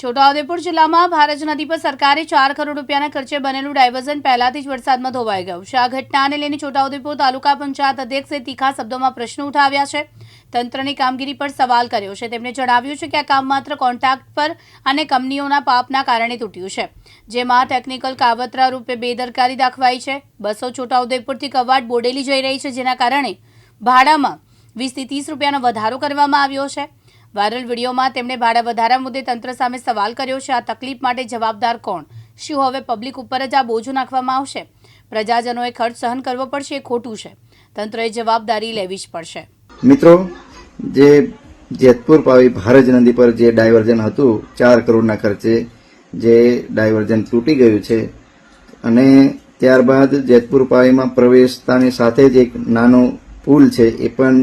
છોટાઉદેપુર જિલ્લામાં ભારજ નદી પર સરકારે ચાર કરોડ રૂપિયાના ખર્ચે બનેલું ડાયવર્ઝન પહેલાથી જ વરસાદમાં ધોવાઈ ગયું છે. આ ઘટનાને લઈને છોટાઉદેપુર તાલુકા પંચાયત અધ્યક્ષે તીખા શબ્દોમાં પ્રશ્નો ઉઠાવ્યા છે. તંત્રની કામગીરી પર સવાલ કર્યો છે. તેમણે જણાવ્યું છે કે આ કામ માત્ર કોન્ટ્રાક્ટ પર અને કંપનીઓના પાપના કારણે તૂટ્યું છે. જેમાં ટેકનિકલ કાવતરા રૂપે બેદરકારી દાખવાઈ છે. બસો છોટાઉદેપુરથી કવાડ બોડેલી જઈ રહી છે. જેના કારણે ભાડામાં વીસથી ત્રીસ રૂપિયાનો વધારો કરવામાં આવ્યો છે. વાયરલ વિડીયોમાં તેમણે ભાડા વધારા મુદ્દે તંત્ર સામે સવાલ કર્યો છે, આ તકલીફ માટે જવાબદાર કોણ? શું હવે પબ્લિક ઉપર જ આ બોજો નાખવામાં આવશે? પ્રજાજનોએ ખર્ચ સહન કરવો પડશે, એ ખોટું છે. તંત્રએ જવાબદારી લેવી જ પડશે. મિત્રો, જે જેતપુર પાવી ભારજ નદી પર જે ડાયવર્ઝન હતું, ચાર કરોડના ખર્ચે જે ડાયવર્ઝન તૂટી ગયું છે અને ત્યારબાદ જેતપુર પાવીમાં પ્રવેશતાની સાથે જ એક નાનો પુલ છે, એ પણ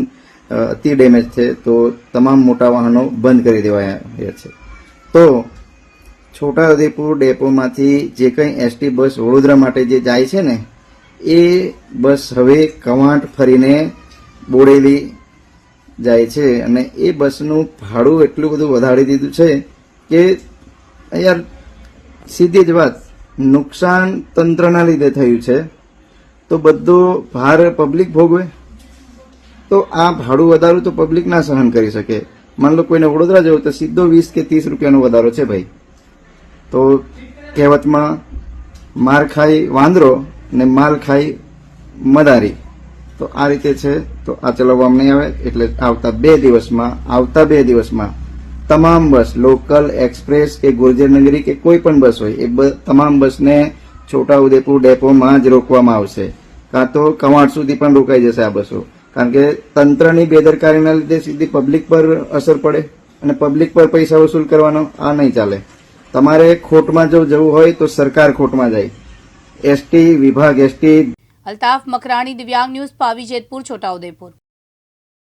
અતિ ડેમેજ છે, તો તમામ મોટા વાહનો બંધ કરી દેવાયા છે. તો છોટાઉદેપુર ડેપોમાંથી જે કંઈ એસટી બસ વડોદરા માટે જે જાય છે ને, એ બસ હવે કવાંટ ફરીને બોડેલી જાય છે અને એ બસનું ભાડું એટલું બધું વધારી દીધું છે કે યાર, સીધી જ વાત, નુકસાન તંત્રના લીધે થયું છે. તો બધો ભાર પબ્લિક ભોગવે. તો આ ભાડું વધારું તો પબ્લિક ના સહન કરી શકે. માન લો કોઈને વડોદરા જવું તો સીધો વીસ કે ત્રીસ રૂપિયાનો વધારો છે ભાઈ. તો કહેવતમાં, માર ખાઈ વાંદરો ને માલ ખાઈ મદારી. તો આ રીતે છે, તો આ ચલાવવામાં નહીં આવે, એટલે આવતા બે દિવસમાં, આવતા બે દિવસમાં તમામ બસ, લોકલ, એક્સપ્રેસ કે ગુર્જરનગરી કે કોઈ પણ બસ હોય, એ તમામ બસને છોટાઉદેપુર ડેપોમાં જ રોકવામાં આવશે. કાં તો કવાંટ સુધી પણ રોકાઈ જશે આ બસો. કારણ કે તંત્રની બેદરકારીના લીધે સીધી પબ્લિક પર અસર પડે અને પબ્લિક પર પૈસા વસૂલ કરવાનો આ નહીં ચાલે. તમારે ખોટમાં જો જવું હોય તો સરકાર ખોટમાં જાય. એસટી વિભાગ, એસટી અલ્તાફ મકરાણી, દિવ્યાંગ ન્યૂઝ, પાવી જેતપુર, છોટાઉદેપુર.